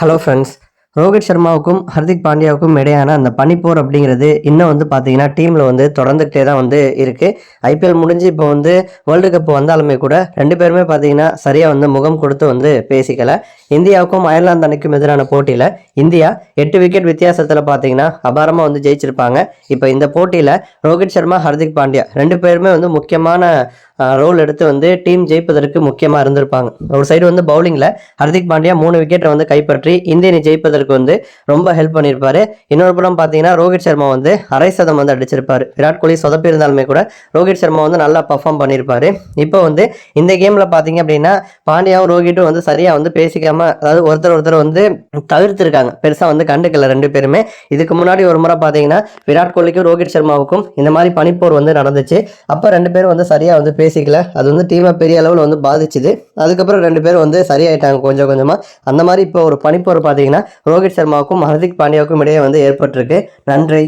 Hello friends Rohit சர்மாவுக்கும் ஹர்திக் பாண்டியாவுக்கும் இடையான அந்த பனிப்போர் அப்படிங்கிறது இன்னும் வந்து பார்த்தீங்கன்னா டீமில் வந்து தொடர்ந்துகிட்டே தான் வந்து இருக்குது ஐபிஎல் முடிஞ்சு இப்போ வந்து வேர்ல்டு கப் வந்தாலுமே கூட ரெண்டு பேருமே பார்த்தீங்கன்னா சரியாக வந்து முகம் கொடுத்து வந்து பேசிக்கல. இந்தியாவுக்கும் அயர்லாந்து அணிக்கும் எதிரான போட்டியில் இந்தியா எட்டு விக்கெட் வித்தியாசத்தில் பார்த்தீங்கன்னா அபாரமாக வந்து ஜெயிச்சிருப்பாங்க. இப்போ இந்த போட்டியில் ரோஹித் சர்மா ஹர்திக் பாண்டியா ரெண்டு பேருமே வந்து முக்கியமான ரோல் எடுத்து வந்து டீம் ஜெயிப்பதற்கு முக்கியமாக இருந்திருப்பாங்க. ஒரு சைடு வந்து பவுலிங்கில் ஹர்திக் பாண்டியா மூணு விக்கெட்டை வந்து கைப்பற்றி இந்திய அணி ஜெயிப்பதற்கு வந்து ரொம்ப ஹெல்ப் பண்ணியிருப்பாரு. இன்னொரு புறம் பார்த்தீங்கன்னா ரோஹித் சர்மா வந்து அரை சதம் வந்து அடிச்சிருப்பார். விராட் கோலி சொதப்பி இருந்தாலுமே கூட ரோஹித் சர்மா வந்து நல்லா பர்ஃபார்ம் பண்ணியிருப்பாரு. இப்போ வந்து இந்த கேமில் பார்த்தீங்க அப்படின்னா பாண்டியாவும் ரோஹிட்டும் வந்து சரியாக வந்து பேசிக்காமல் அதாவது ஒருத்தர் ஒருத்தர் வந்து தவிர்த்துருக்காங்க. பெருசாக வந்து கண்டுக்கல ரெண்டு பேருமே. இதுக்கு முன்னாடி ஒரு முறை பார்த்தீங்கன்னா விராட் கோலிக்கும் ரோஹித் சர்மாவுக்கும் இந்த மாதிரி பனிப்போர் வந்து நடந்துச்சு. அப்போ ரெண்டு பேரும் வந்து சரியாக வந்து பேசிக்கல. அது வந்து டீமை பெரிய அளவில் வந்து பாதிச்சுது. அதுக்கப்புறம் ரெண்டு பேரும் வந்து சரியாயிட்டாங்க கொஞ்சம் கொஞ்சமாக அந்த மாதிரி இப்போ ஒரு பனிப்போர் பார்த்தீங்கன்னா ரோஹித் சர்மாவுக்கும் ஹர்திக் பாண்டியாவுக்கும் இடையே வந்து ஏற்பட்டிருக்கு. நன்றி.